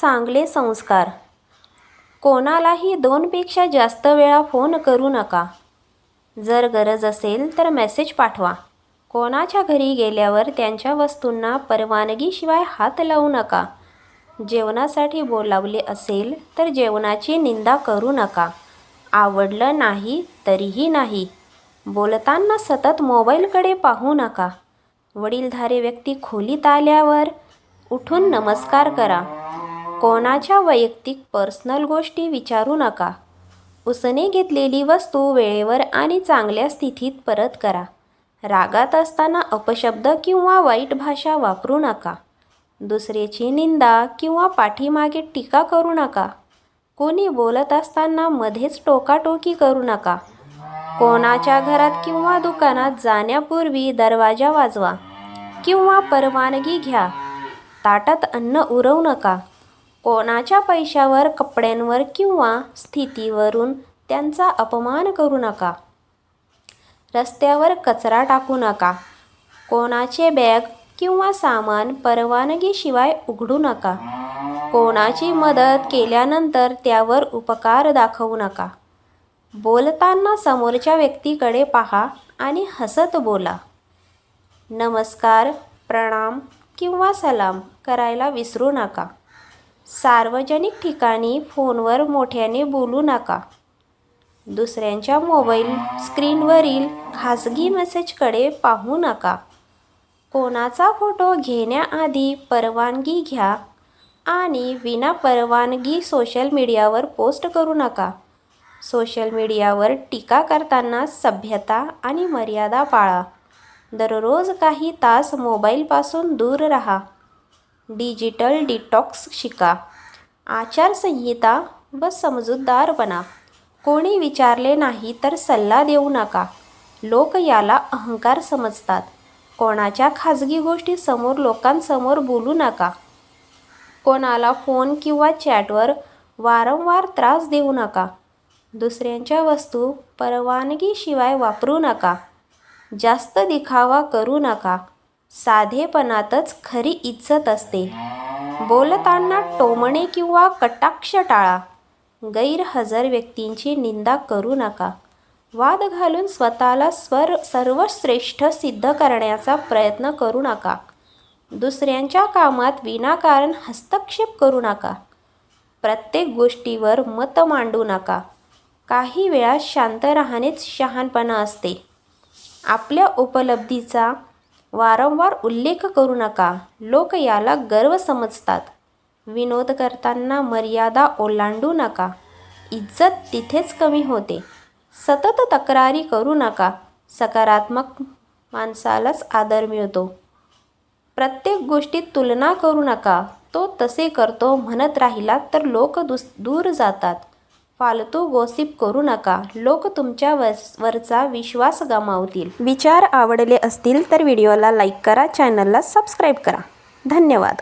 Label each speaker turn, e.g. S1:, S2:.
S1: चांगले संस्कार. कोणालाही दोनपेक्षा जास्त वेळा फोन करू नका. जर गरज असेल तर मेसेज पाठवा. कोणाच्या घरी गेल्यावर त्यांच्या वस्तूंना परवानगीशिवाय हात लावू नका. जेवणासाठी बोलावले असेल तर जेवणाची निंदा करू नका. आवडलं नाही तरीही नाही. बोलताना सतत मोबाईलकडे पाहू नका. वडीलधारे व्यक्ती खोलीत आल्यावर उठून नमस्कार करा. कोणाच्या वैयक्तिक पर्सनल गोष्टी विचारू नका. उसने घेतलेली वस्तू वेळेवर आणि चांगल्या स्थितीत परत करा. रागात असताना अपशब्द किंवा वाईट भाषा वापरू नका. दुसऱ्याची निंदा किंवा पाठीमागे टीका करू नका. कोणी बोलत असताना मध्येच टोकाटोकी करू नका. कोणाच्या घरात किंवा दुकानात जाण्यापूर्वी दरवाजा वाजवा किंवा परवानगी घ्या. ताटात अन्न उरवू नका. कोणाच्या पैशावर कपड्यांवर किंवा स्थितीवरून त्यांचा अपमान करू नका. रस्त्यावर कचरा टाकू नका. कोणाचे बॅग किंवा सामान परवानगीशिवाय उघडू नका. कोणाची मदत केल्यानंतर त्यावर उपकार दाखवू नका. बोलताना समोरच्या व्यक्तीकडे पहा आणि हसत बोला. नमस्कार प्रणाम किंवा सलाम करायला विसरू नका. सार्वजनिक ठिकाणी फोनवर मोठ्याने बोलू नका. दुसऱ्यांच्या मोबाईल स्क्रीनवरील खाजगी मेसेजकडे पाहू नका. कोणाचा फोटो घेण्याआधी परवानगी घ्या आणि विना परवानगी सोशल मीडियावर पोस्ट करू नका. सोशल मीडियावर टीका करताना सभ्यता आणि मर्यादा पाळा. दररोज काही तास मोबाईलपासून दूर राहा. डिजिटल डिटॉक्स शिका. आचारसंहिता व समजूतदारपणा कोणी विचारले नाही तर सल्ला देऊ नका. लोक याला अहंकार समजतात. कोणाच्या खाजगी गोष्टी समोर लोकांसमोर बोलू नका. कोणाला फोन किंवा चॅटवर वारंवार त्रास देऊ नका. दुसऱ्यांच्या वस्तू परवानगीशिवाय वापरू नका. जास्त दिखावा करू नका. साधेपणातच खरी इज्जत असते. बोलताना टोमणे किंवा कटाक्ष टाळा. गैरहजर व्यक्तींची निंदा करू नका. वाद घालून स्वतःला स्वर सर्वश्रेष्ठ सिद्ध करण्याचा प्रयत्न करू नका. दुसऱ्यांच्या कामात विनाकारण हस्तक्षेप करू नका. प्रत्येक गोष्टीवर मत मांडू नका. काही वेळा शांत राहणेच शहाणपणा असते. आपल्या उपलब्धीचा वारंवार उल्लेख करू नका. लोक याला गर्व समजतात. विनोद करताना मर्यादा ओलांडू नका. इज्जत तिथेच कमी होते. सतत तक्रारी करू नका. सकारात्मक माणसालाच आदर मिळतो. प्रत्येक गोष्टीत तुलना करू नका. तो तसे करतो म्हणत राहिला तर लोक दुस दूर जातात. फालतू गोसिप करू नका. लोक तुमच्या वस वरचा विश्वास गमावतील. विचार आवडले असतील तर व्हिडिओला लाईक करा चॅनलला सबस्क्राईब करा. धन्यवाद.